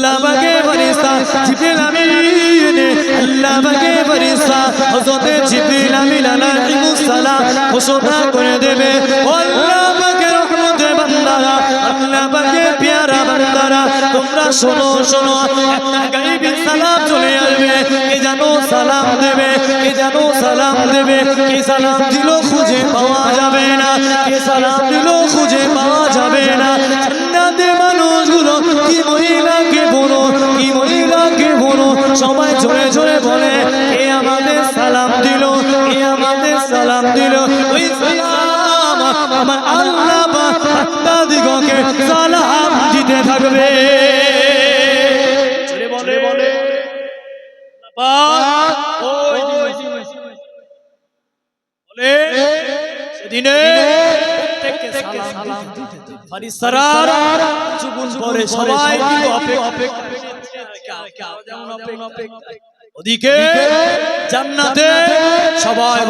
আল্লাহ বাগে ফেরেশতা জিবরিল আমিন, আল্লাহ বাগে ফেরেশতা হযরত জিবরিল আমিন আলাইহিস সালাম ঘোষণা করে দেবে আল্লাহ বাগে রহমতে বান্দারা, আল্লাহ বাগে পেয়ারা বান্দারা, তোমরা শোনো শোনো, একটা গাইবি সালাম চলে আসবে, কে জানো সালাম দেবে, কে জানো সালাম দেবে, কে সালাম দিল খুঁজে পাওয়া যাবে না, কে সালাম দিল খুঁজে পাওয়া যাবে না জান্নাতে মানুষগুলো কি মহিলা কে মহিলা কে বলো সবাই জোরে জোরে বলে কে আমাদের সালাম দিল কে আমাদের সালাম দিল। ওই সালাম আমার আল্লাহ দিগকে সালাম দিতে থাকবে। প্রত্যেককে সালাম দিতে পরে সবাই অপেক্ষা ওদিকে জান্নাতে সবাই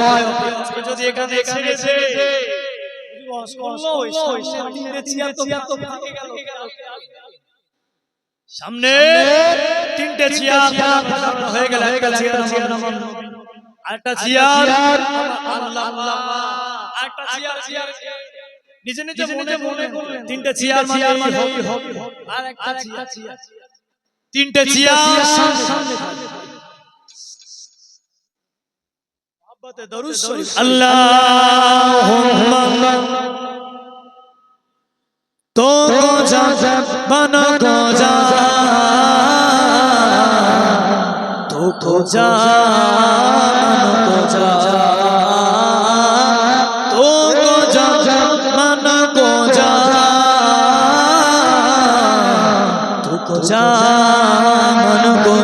যদি এখানে এসে সামনে তিনটে চেয়ার হয়ে গেল চেয়ার আরেকটা চেয়ার আল্লাহ আল্লাহ আরেকটা চেয়ার চেয়ার নিজে নিজে মনে মনে তিনটে চেয়ার মানে হবে হবে আর একটা চেয়ার তিনটে চেয়ার আল্লাহুম্মা। তো গো যা বন গো যা তো গো যা মন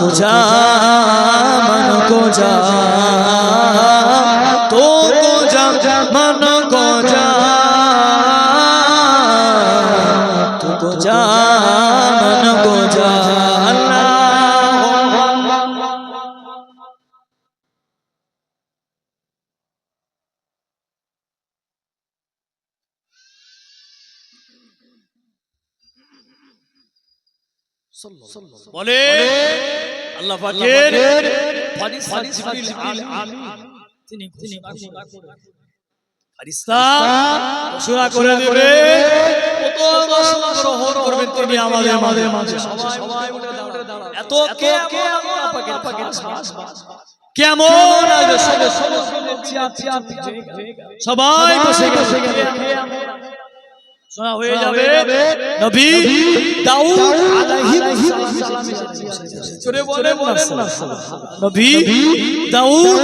को जा मन को जा तो को जा मन को जा तू को जा मन को जा अल्लाह বলে আল্লাহ পাকের ফারিস্তা জিবরিল আমিন। তিনি ঘোষণা করেন ফারিস্তা ঘোষণা করে দেবে। কত ঘোষণা গ্রহণ করবেন তিনি আমাদের মাঝে। মাঝে। সবাই উঠে এত কেমন আল্লাহ পাকের পাকের কেমন আসবে সবে সবে চেয়ার চেয়ার সবাই বসে গেছে শোনা হয়ে যাবে। নবী দাউদ জোরে বলে বলেন না নবী দাউদ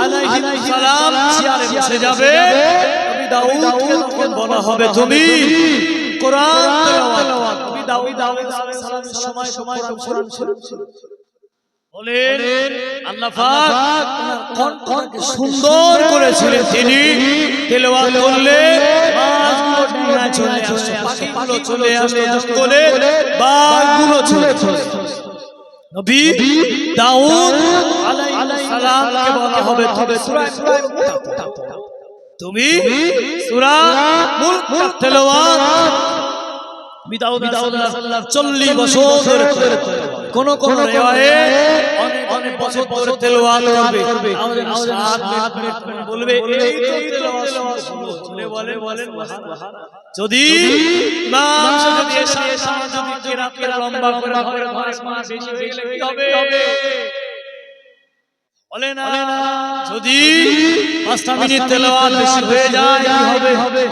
আলাইহিস সালাম চেয়ারে বসে যাবে। নবী দাউদকে তখন বলা হবে তুমি কোরআন তেলাওয়াত। নবী দাউদ আলাইহিস সালামের সময় সময় কোরআন বলেন আল্লাহ সুন্দর করেছিলেন তিনি। তেলাওয়াত করলে মাছগুলো ডিঙায় চলে আসে পাখিগুলো চলে আসে জঙ্গলে বাঘগুলো চলে নবী দাউদ আলাইহিস সালামকে বলা হবে তবে সূরা তুমি সূরা মুলক তেলাওয়াত বিদাউদ আলাইহিস চল্লিশ বছর ধরে কোন কোন অনেক অনেক বছর ধরে তেলাওয়াত করবে। আমাদের সাত মিনিট বলবে এই তো তেলাওয়াত বলে বলে বলেন যদি ইমাম যদি এসে যদি লম্বা করে ঘরে মাস বেশি গেলে কি হবে? বলে না যদি পাঁচটা মিনিট তেলাওয়াত বেশি হয়ে যায় কি হবে? হবে?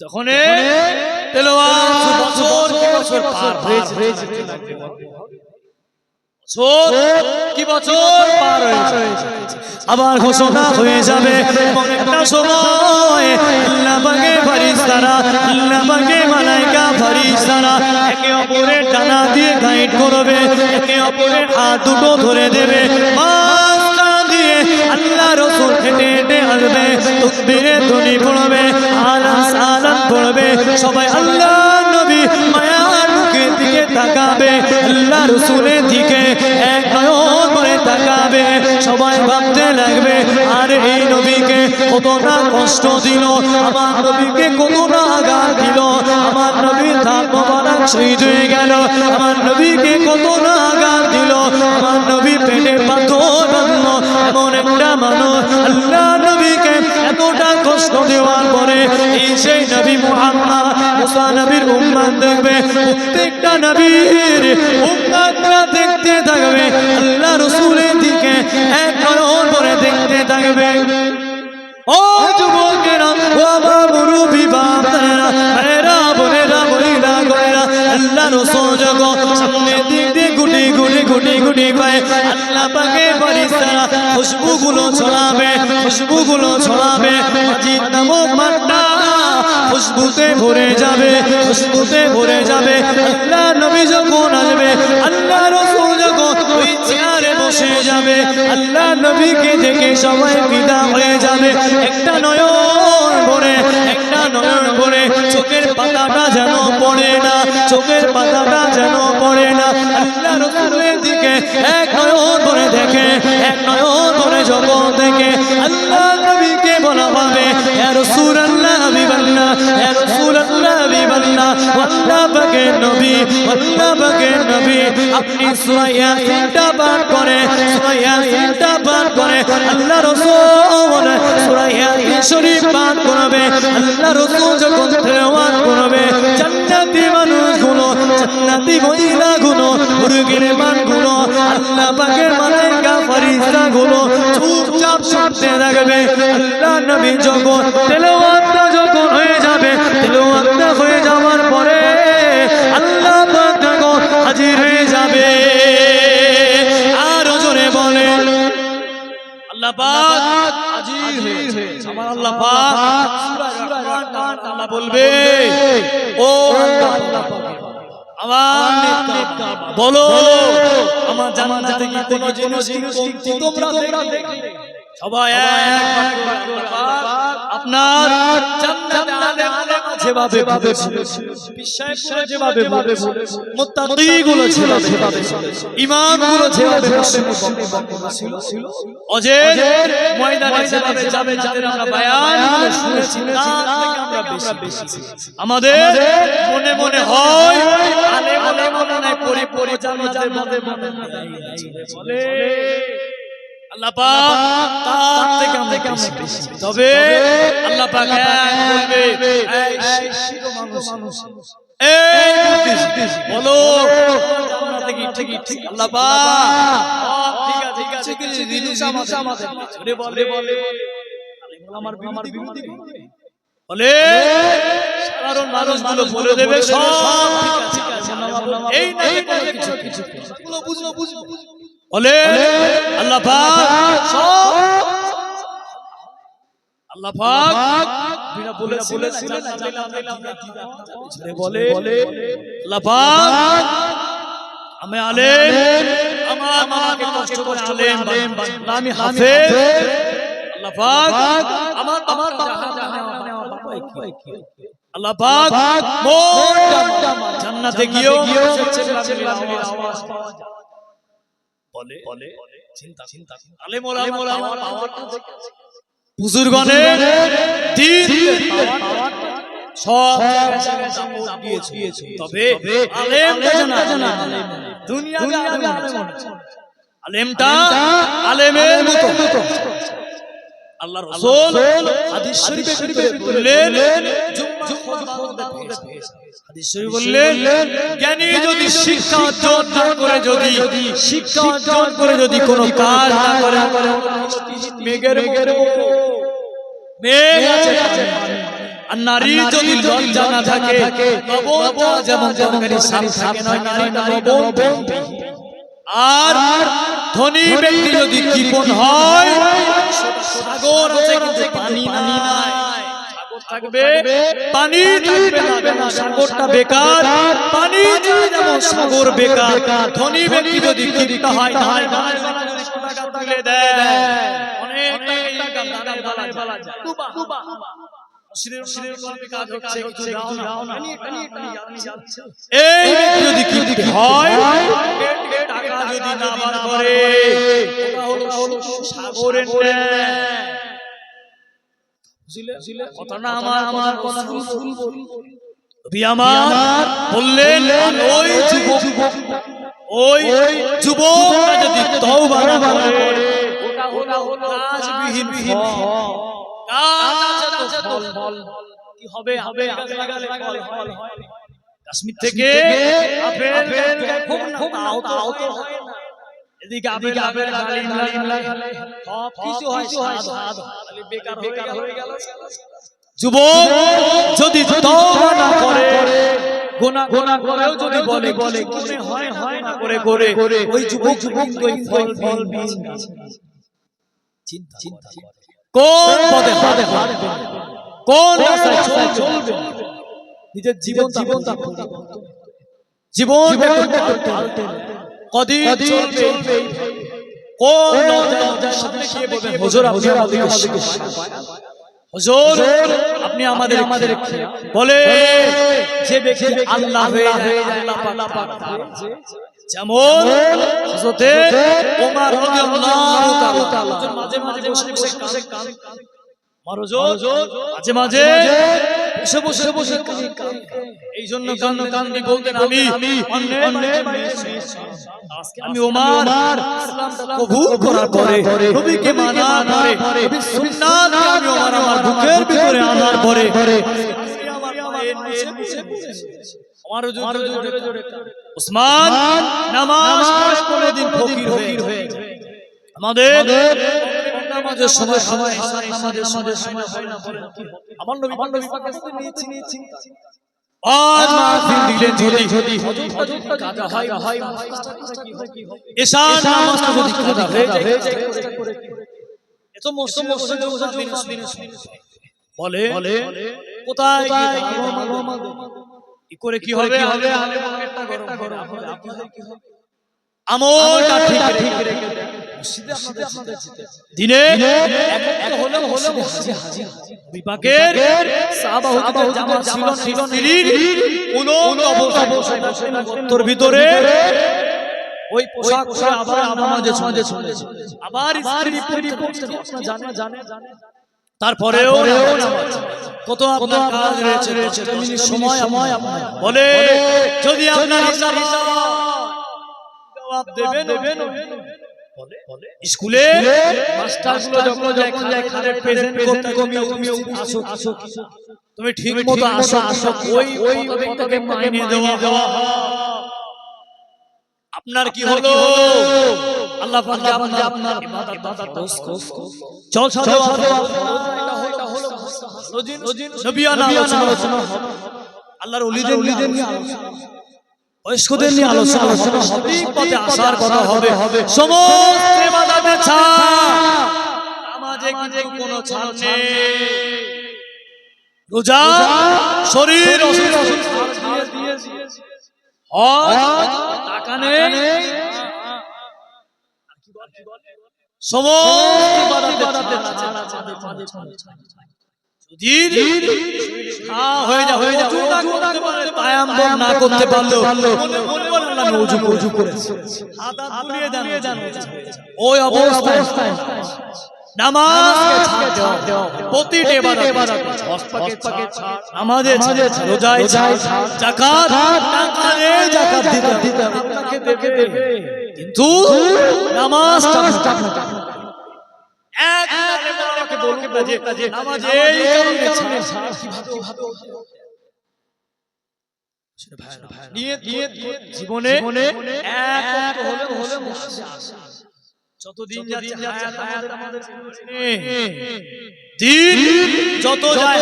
তখন বছর? পার যেতে লাগবে বছর কি বছর? পার আবার ঘোষণা হয়ে যাবে। একটা সময় আল্লাহ পাকে ফারিস্তারা আল্লাহ পাকে মালাইকা ফারিস্তারা একে অপরের টানা দিয়ে গাইড করবে। একে অপরের হাত দুটো ধরে দেবে। দিয়ে আল্লাহ রসুল হেঁটে হেঁটে আসবে, তকবীরে ধ্বনি পড়বে আলান সালান পড়বে, সবাই আল্লাহ নবী মায়ার মুখের দিকে তাকাবে, আল্লাহ রসুলের দিকে এক করে তাকাবে, সবাই ভাবতে লাগবে, আর এই নবীকে কতটা কষ্ট দিল, আমার নবীকে কতটা আঘাত দিল, আমার নবীর ধান মোবারক শহীদ হয়ে গেল, আমার নবীকে কতটা আঘাত দিল, আমার নবী পেটে পাথর বাঁধলো এমন একটা মানুষ আল্লাহ নবীকে এতটা কষ্ট দেওয়ার পরে এই সেই নবী মুহাম্মদ, মুসা নবীর উম্মাদ দেখবে, প্রত্যেকটা নবীর উম্মাদরা দেখতে থাকবে, আল্লাহ রসুলের দিকে এক নয়ন করে দেখতে থাকবে। ও যুবকেরা, ও আমার মুরুবি বাপরা ভাইরা বোনেরা বইরা গয়রা, আল্লাহ রসুল জগৎ দিয়ে গুটি গুটি পায় আল্লাহ পাকে ফারিস্তারা খুশবু গুলো ছড়াবে খুশবু গুলো ছড়াবে, মাজিদ নামক মাঠটা খুশবুতে ভরে যাবে, খুশবুতে ভরে যাবে। আল্লাহ নবী যখন আসবে, আল্লাহ রসুল যখন ওই চেয়ারে বসে যাবে, আল্লাহ নবীকে দেখে সবাই বিদা হয়ে যাবে। একটা নয়ন ভরে, একটা নয়ন ভরে, চোখের পাতাটা যেন পড়ে না চোখের পাতাটা যেন পড়ে না। আল্লাহ রসুলের দিকে এক নয়ন করে দেখে, এক নয়ন করে যখন দেখে, আল্লাহ নবীকে বলা হবে এর রাসূলুল্লাহ হাবিবাল্লাহ ইয়া রাসূলুল্লাহ হাবিবাল্লাহ আল্লাহ পাকের নবী আল্লাহ পাকের নবী। আপনি সূরা ইয়াসিনটা পাঠ করে, সূরা ইয়াসিনটা পাঠ করে, আল্লাহ রাসূল সূরা ইয়াসিন শরীফ পাঠ করবে। আল্লাহ রাসূল যখন তেলাওয়াত করবে, জান্নাতি মানুষগুলো, জান্নাতি মহিলাগুলো, মুরগির মানগুলো, আল্লাহ পাকের মালাইকা ফেরেশতাগুলো চুপচাপ শুনতে থাকবে। আল্লাহ নবী যখন তেলাওয়াতটা যখন হয়ে যাবে, তেলাওয়াতটা হয়ে পাক হাজির হয়েছে আমার আল্লাহ পাক সূরা রহমান আল্লাহ বলবে। ও আল্লাহ আমার নেতা বলো। আমার জান্নাতে কি কোনো জিনিস কমতি তোমরা দেখলে? সবাই আপনার জান্নাতে আলেম ওলামা যেভাবে বলেছিল বিশ্বাসীরা যেভাবে বলেছিল মুত্তাকিগুলো যেভাবে ইমামগুলো যেভাবে বলেছিল অজের ময়দানে যেভাবে যাবে যাদের আমরা বায়ান শুনেছি আমরা বেশি আমাদের মনে মনে হয় ওলামা নাই পরিপূর্ণ জান্নাতের মধ্যে মনে বলে আল্লাহ পাক তার থেকে আমরা বেশি তবে আল্লাহ পাক এক বলবে এই শিশির মানুষ। এই বলো। ঠিক ঠিক। আল্লাহ পাক। ঠিক আছে ঠিক আছে। কিছু জিনিস আমাদের আমাদের বলে। বলে। আমার আমার বিরোধী বলে? সাধারণ মানুষগুলো বলে দেবে সব। ঠিক আছে এই না কোনো কিছু কিছু গুলো বুঝব বুঝব। বলে আল্লাহ বিনা বলে বলেছিলেন বলে আল্লাহ আমি আলেম আমার আমাকে কষ্ট করে আলেম বানান। আমি হাফেজ আল্লাহ পাক আমার আমার আল্লাহ পাক মোর জান্নাতে গিয়েও আওয়াজ পাওয়া যায়। বলে বলে চিন্তা চিন্তা আলেম ওলামা পাওয়ারটা বুজুর্গণের দিন সব দিয়েছে। তবে আলেম জানা দুনিয়া আলেম আলেমটা আলেমের মতো। আল্লাহ রাসূল হাদিস শরীফে শরীফের ভিতরে বললেন হাদিস শরীফ বললেন জ্ঞানী যদি শিক্ষা অর্জন না করে যদি শিক্ষা অর্জন করে যদি কোনো কাজ না করে মেঘের মেঘের মেঘ আছে আর নারী যদি লজ্জা না থাকে যেমন তরকারি সাম থাকে নয় নারীটা আর ধনী ব্যক্তি যদি কৃপণ হয় সাগর আছে কিন্তু পানি নাই। থাকবে পানি থাকবে না সাগরটা বেকার পানি যেমন সাগর বেকার ধনী ব্যক্তি যদি কিনতে হয় যদি কিনতে হয় টাকা যদি না সাগরের কথাটা আমার আমার কথা আমার বললেন ওই যুবক ওই যুবকরা যদি তওবা না করে ওটা হলো কাজবিহীন কাজ আছে তো ফল। কি হবে? হবে গাছ লাগালে ফল ফল হয়। কাশ্মীর থেকে আপেল হোক না তাও তাও তো হয়। না এদিকে আপেল আপেল ডালিম ডালিম সব কিছু হয় স্বাদ খালি বেকার বেকার হয়ে গেল। যুবক যদি তওবা না করে গোনা গোনা করেও যদি বলে বলে মনে হয় হয় না করে করে ওই যুবক যুবক ওই ফল ফল বীজ। চিন্তা চিন্তা কোন পদে পদে কোন রাস্তায় চলবে নিজের জীবন জীবন জীবন কদিন চলবে? কোন নওজওয়ানের সামনে গিয়ে বলবে হুজুর আপনি আমাদেরকে হুজুর আপনি আমাদের আমাদের বলে যে ব্যক্তি আল্লাহ হয়ে আল্লাহ পাক যেমন হযরতে ওমর রাদিয়াল্লাহু তাআলা মাঝে মাঝে বসে বসে মাঝে মাঝে বসে বসে বসে এই জন্য কান কান দিয়ে বলতেন আমি আমি ওমর কবুল করার পরে নবীকে মানার পরে নবীর সুন্নাতকে আমি ওমর আমার বুকের ভিতরে আনার পরে আমার জোরে জোরে জোরে উসমান নামাজ কোনদিন ফকির হয়ে আমাদের নামাজের সময় সময় নামাজের সময় সময় হয় না বলেন আমার নবী আমার নবী পাকিস্তান নিয়েছি নিয়েছি আজ মাহফিল দিলেন যদি যদি কাজা হয় হয় এশা নামাজটা যদি কাজা হয়ে যায় এত মসজিদে মসজিদে দিন বলে কোথায় কি করে কি হবে হবে হবে আমলটা ঠিক ঠিক রেখে মসজিদে আপনাদের দিনে এক হলো হলো হাজির বিপাকের সাহাবা হুজুরদের জামাত ছিল ছিল স্ত্রীর উলঙ্গ অবস্থায় বসে বসে তোর ভিতরে ওই পোশাক পরে আবার নামাজে সমাজে চলে আবার স্ত্রী পরি পড়তে জানে জানে তারপরেও কত আপনার কাজ রয়েছে রয়েছে সময় সময় বলে যদি আপনার হিসাব দেবেন দেবেন স্কুলে মাস্টারগুলো যখন যখন যায় প্রেজেন্ট করতে তুমি তুমি আসো আসো তুমি ঠিক মতো আসো আসো। ওই ওই পদকে মাইনে দেওয়া দেওয়া আপনার কি হলো? আল্লাহ পাক আপনার আপনার ইবাদত ইবাদত চল চল এটা হলো হলো রোজিন রোজিন নবিয়ানা আলোচনা। আল্লাহর ওলিদের ওলিদের নিয়ে আলোচনা। বয়স্কদের নিয়ে আলোচনা হবে পথে আসার কথা হবে। সমস্ত ইবাদতে ছাড়। নামাজে কিন্তু কোনো ছাড় নেই। রোজা শরীর টাকা নেই। সমস্ত ইবাদতে ছাড় আছে। হ্যাঁ হয়ে যা হয়ে যা না করতে পারল মনে মনে আমি করেছি হাত হাত বুলিয়ে দেন ওই অবস্থায় আমাদের রোজায় দিতে দিতে কিন্তু নামাজটা এক আমাকে বলুন না যে নামাজ এই কারণে ছাড় ছাড় কীভাবে কীভাবে নিয়ে নিয়ে জীবনে যতদিন যত যায়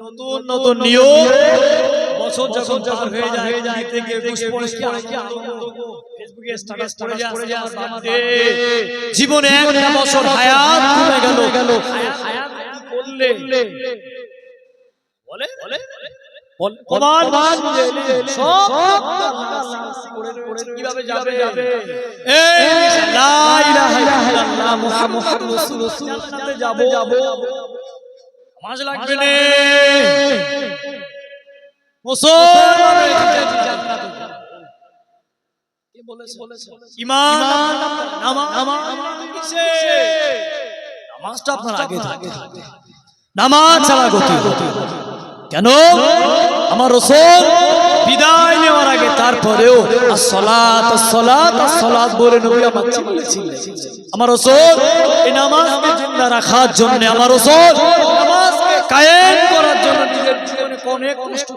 নতুন নতুন নিয়ম। বছর যখন হয়ে যায় হয়ে যায় ফেসবুকে স্ট্যাটাস পড়ে জীবনে একটা বছর হায়াত কমে গেল। বললে বলে? বলে? কীভাবে যাবে? যাব? লাগবে নে। ইমান নামাজটা আপনার আগে থাকে নামাজ ছাড়া গতি কেন আমার রসুল বিদায় নেওয়ার আগে তারপরেও বলে নবী আমাকে বলেছিলেন আমার রসুল এই নামাজকে জিন্দা রাখার জন্য আমার রসুল নামাজকে কায়েম করার জন্য নিজের জীবনে অনেক কষ্ট।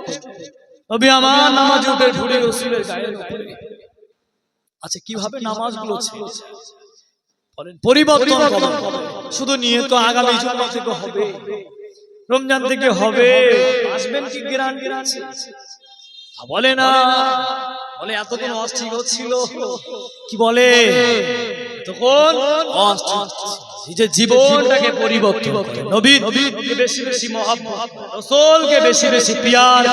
নবী আমার নামাজ উঠে ঘুরে রসুলের উপরে আচ্ছা কীভাবে নামাজগুলো পরিবর্তন শুধু নিয়ে তো আগামী জুম্মা থেকে হবে। রমজান থেকে হবে। আসবেন কি গ্রান বলে না। বলে এতক্ষণ অস্থির ছিল। কি বলে? তখন নিজের জীবনটাকে পরিবর্তন করে। নবী বেশি বেশি মহাব্বত। রসুলকে বেশি বেশি পিয়ার।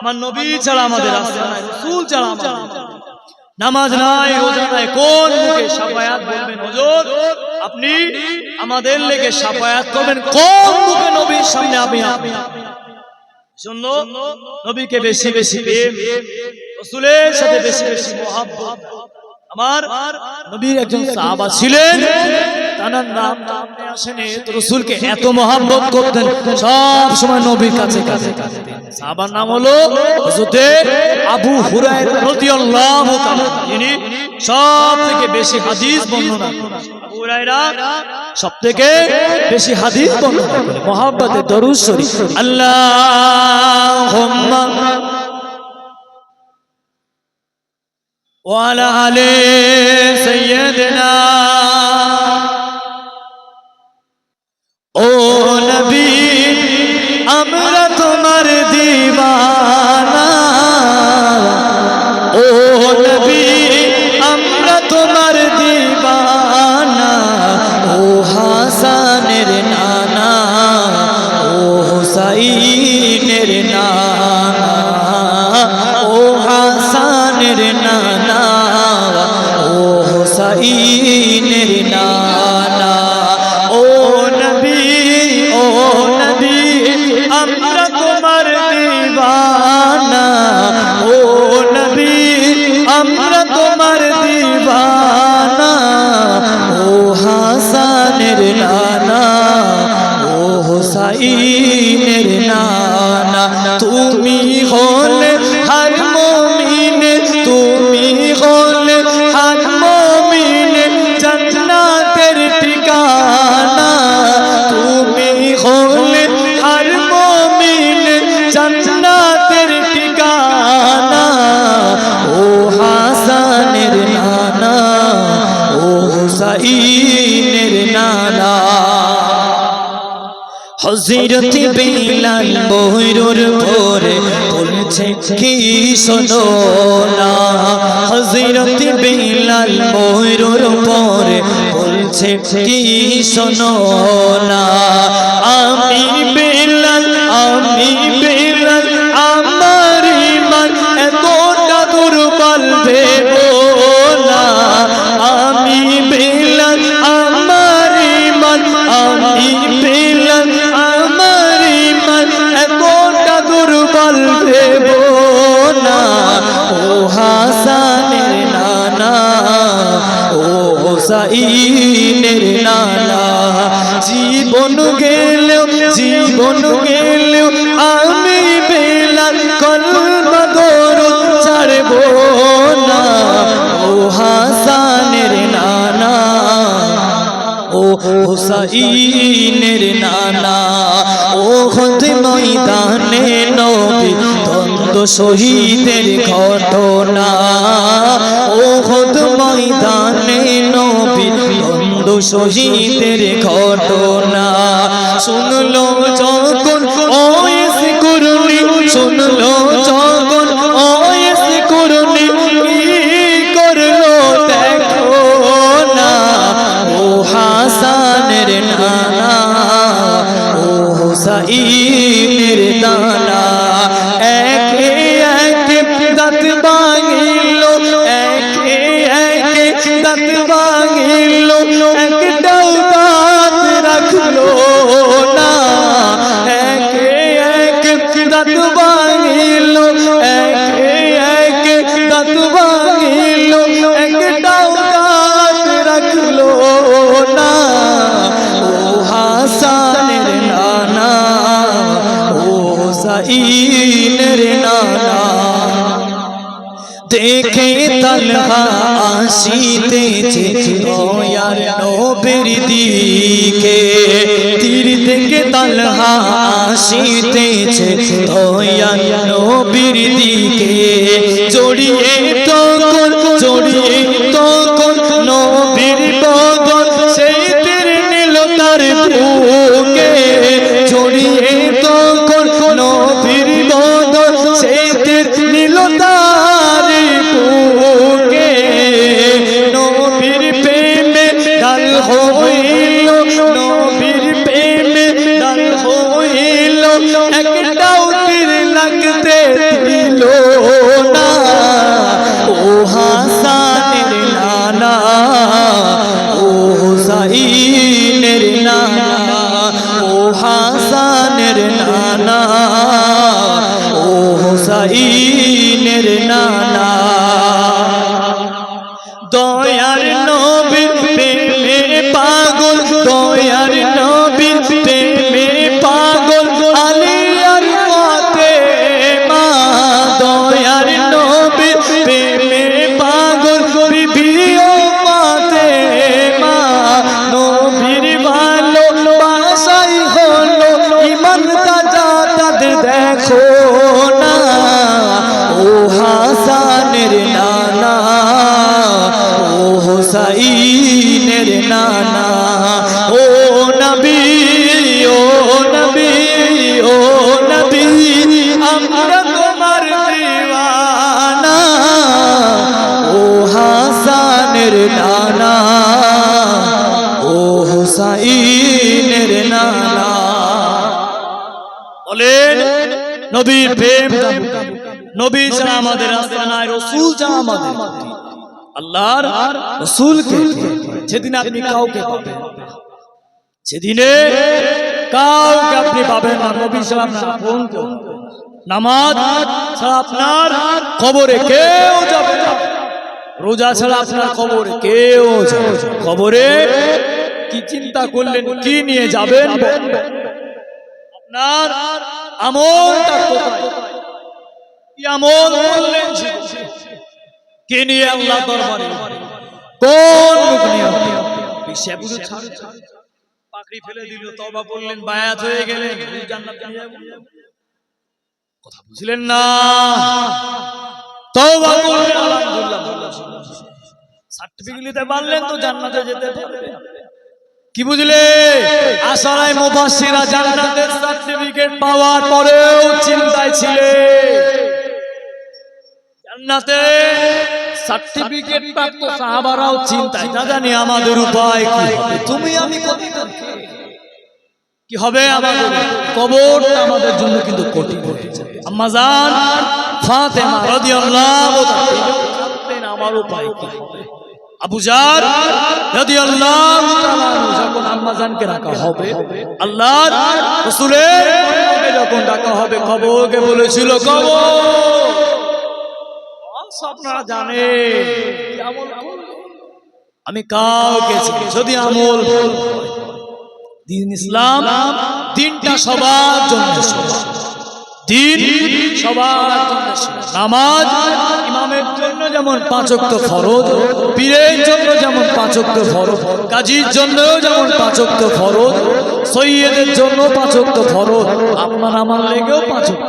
আমার নবী ছাড়া আমাদের রাস্তা নাই। রসুল ছাড়া আমাদের নামাজ নাই রোজা নাই কোন মুখে সাফায়াত বলবেন হুজুর? আপনি আমাদের লেগে সাফায়াত করবেন। কোন মুখে নবীর সামনে আমি আপনি জন্য নবীকে বেশি বেশি প্রেম রসুলের সাথে বেশি বেশি মহব্বত। আমার নবীর একজন সাহাবা ছিলেন। তার নাম আসেনি। রাসূলকে এত মহব্বত করতেন, সব সময় নবীর কাছে কাছে সাহাবার নাম হলো হযরত আবু হুরায়রা রাদিয়াল্লাহু তাআলা যিনি সব থেকে বেশি হাদিস বর্ণনা করেন। আবু হুরায়রা সব বেশি হাদিস বর্ণনা করে মহব্বতে দরুদ শরীফ। আল্লাহুম্মা وعلى آل سيدنا ও নবী আমরা তোমার দিবানা হজরত বিলাল বহিরুর পরে বলছে কি শোনো না? হজরত বিলাল বহিরুর পরে বলছে কি শোনো না? সাইনের নানা। জীবন গেলেও জীবন গেলেও আমি বেলাল কলমা দরুদ ছাড়ব না। ও হাসানের নানা, ও হুসাইনের নানা, ও হত ময়দানে নবী দ্বন্দ্ব শহীদের ঘটনা। শহীদের ঘটনা শুনলো যখন অয়েস করুনি, শুনলো যখন অয়েস করুনি করল দেখো না? ও হাসানের নানা, ও হুসাইন দেখে তলহা আসিতেছে দয়ার নবীর দিকে। তীর থেকে তলহা আসিতেছে দয়ার নবীর দিকে। জড়িয়ে তখন হোসাইনের নানা। ও নবী ও নবী ও নবী, আমরা তোমার দিওয়ানা। ও হাসানের নানা, ও হোসাইনের নানা। বলেন, নবীর প্রেম নবী ছাড়া আমাদের রাস্তা নাই, রসুল ছাড়া আমাদের। আল্লাহর রসুলকে যেদিন আপনি কাউকে পাবেন সেদিনে কাউকে আপনি পাবেন না নবী নেই। নামাজ ছাড়া আপনার খবরে কেউ যাবে না রোজা ছাড়া আপনার খবরে কেউ। খবরে কি চিন্তা করলেন কি নিয়ে যাবেন আপনার আমলটা কোথায় কি আমল করলেন কে নিয়ে আল্লাহ দরবারে? কোন মুখ নিয়ে? ছাড়। পাকড়ি ফেলে দিল তবা বললেন বায়াত হয়ে গেলেন জান্নাত কথা বুঝলেন না? তওবা করলেন আলহামদুলিল্লাহ। সার্টিফিকেট নিতে পারলেন তো জান্নাতে যেতে পারবে। কি বুঝলে? আশারায় মুবাসসিরা জান্নাতের সার্টিফিকেট পাওয়ার পরেও চিন্তায় ছিলে জান্নাতে সার্টিফিকেট প্রাপ্ত সাহাবারাও চিন্তায় না জানি আমাদের উপায় কি হবে? তুমি আমি কি হবে আমাদের? কবর আমাদের জন্য কিন্তু কঠিন হয়ে যাবে। আম্মা জান, ফাতেমা রাদিয়াল্লাহু তাআলা আমার উপায় কি আবু জার রাদিয়াল্লাহু তাআলা যখন আম্মা জানকে রাখা হবে, আল্লাহর রাসূলের যখন ডাকা হবে, কবরকে বলেছিল, কবর! আপনারা? আমি কাউকে। যদি আমল দিন ইসলাম দিনটা সবার জন্য। দিন সবার জন্য নামাজ ইমামের জন্য যেমন পাঁচক্ত ফরজ পীরের জন্য যেমন পাঁচক্ত ফরজ কাজীর জন্য যেমন পাঁচক্ত ফরজ সৈয়দের জন্য পাঁচক্ত ফরজ। আপনার আমার লেগেও পাঁচক্ত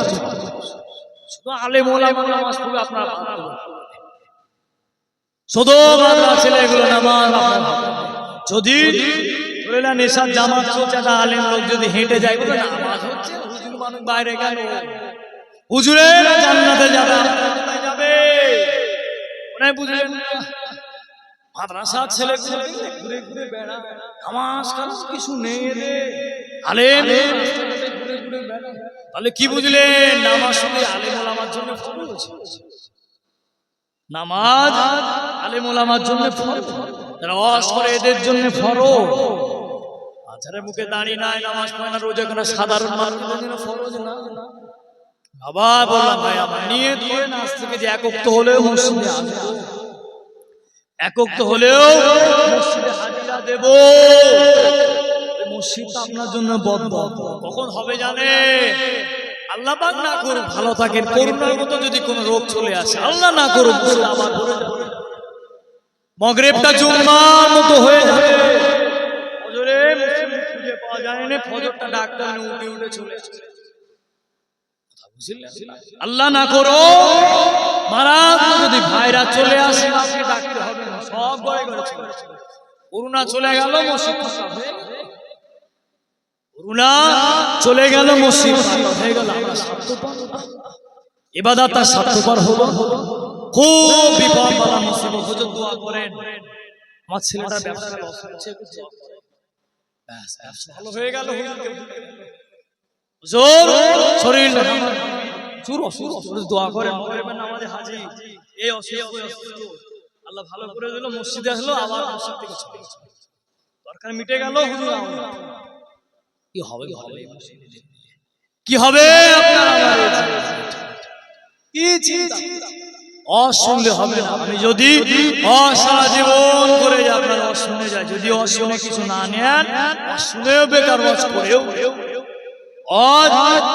নামাজ পড়বে আপনারা শুধু ছেলেগুলো নামাজ। যদি ধরে না নেশার জামাত চলছে আলেম লোক যদি হেঁটে যায় বলে নামাজ হচ্ছে হুজুর মানুষ বাইরে গেল। হুজুরের জান্নাতে যাবে। যাবে। ওনাই বুঝলেন না? মাদ্রাসার ছেলে ঘুরে ঘুরে বেড়া নামাজ কিছু নেই রে আলেম তাহলে কি বুঝলেন? নামাজ শুধু আলেমুল আমার জন্য নামাজ আলেমুল আমার জন্য যারা করে এদের জন্য ফরজ? আচারের মুখে দাঁড়িয়ে নাই, নামাজ পড়ে না, রোজা করে সাধারণ জন্য ফরজ না? ভাই, আমার থেকে যে হলেও মসজিদে আসব একক তো হলেও দেব। কখন হবে জানে? আল্লাহ না ভালো মতো যদি রোগ চলে আসে, আল্লাহ না মগরেবটা জুম্মার মতো হয়ে যাবে। আল্লাহ না করো মারাত্মক যদি ভাইরা চলে আসে ডাকতে হবে না, সব ঘরে চলে গেল করোনা চলে গেল মসজিদ। হয়ে গেল আমরা এবাদত তার স্বার্থপর হলো। খুব বিপদ বালা মুসিবত হুজুর দোয়া করেন। আমার ছেলেটা ব্যবসা লস হচ্ছে। ব্যাস, ব্যবসা ভালো হয়ে গেল শরীর চুর অসুস্থ দোয়া করে মগরিবের নামাজে হাজি এই অসুস্থ আল্লাহ ভালো করে দিল মসজিদে আসলো আবার মসজিদ থেকে দরকার মিটে গেল হুজুর। কি হবে কি হবে? কি হবে? অশুনলে না। আপনি যদি অসারা জীবন করে আপনার অশুনে যায় যদি অশুনে কিছু না নেন অশুনেও বেকার ওয়াজ করেও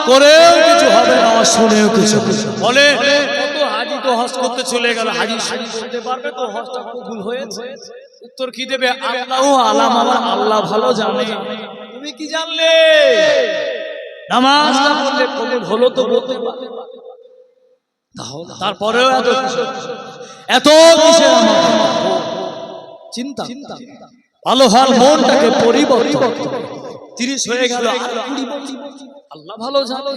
করেও কিছু হবে না অশুনেও কিছু বলে কত হাজি তো হজ করতে চলে গেল হাজি করতে পারবে তো হজটা কবুল হয়েছে। উত্তর কি দেবে? আল্লাহ আলাম আমার আল্লাহ ভালো জানে। তুমি কি জানলে? নামাজ না পড়লে কবুল হলো তো বলতে তাহলে তারপরেও এত? এত কিসের? চিন্তা। ভালো হল মনটাকে পরিবর্তন। তিরিশ হয়ে গেল। আল্লাহ ভালো জানো।